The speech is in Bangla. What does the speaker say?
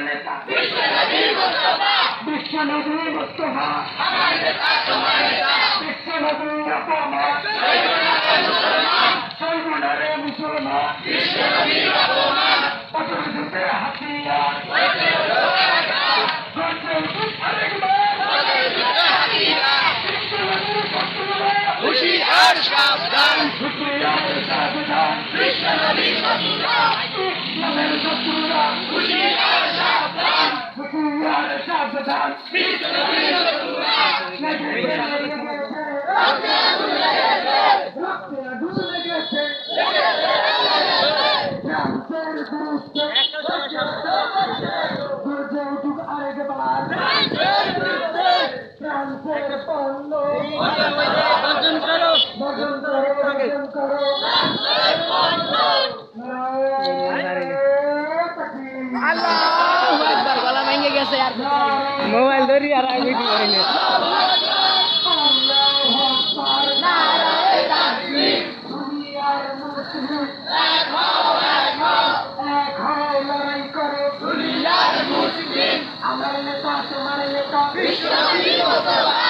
নেতা তোমার নেতা বিশ্বনবী মুস্তফা বিশ্বনবী অপমান সৈগুণারে মুসলমান হাতিয়ার বিশ্বনবীর শত্রুরা সাবধান বর্জন করো বর্জন করো মোবাইল ধরি আর আমি করি আমার নেতা তোমার নেতা মুস্তফা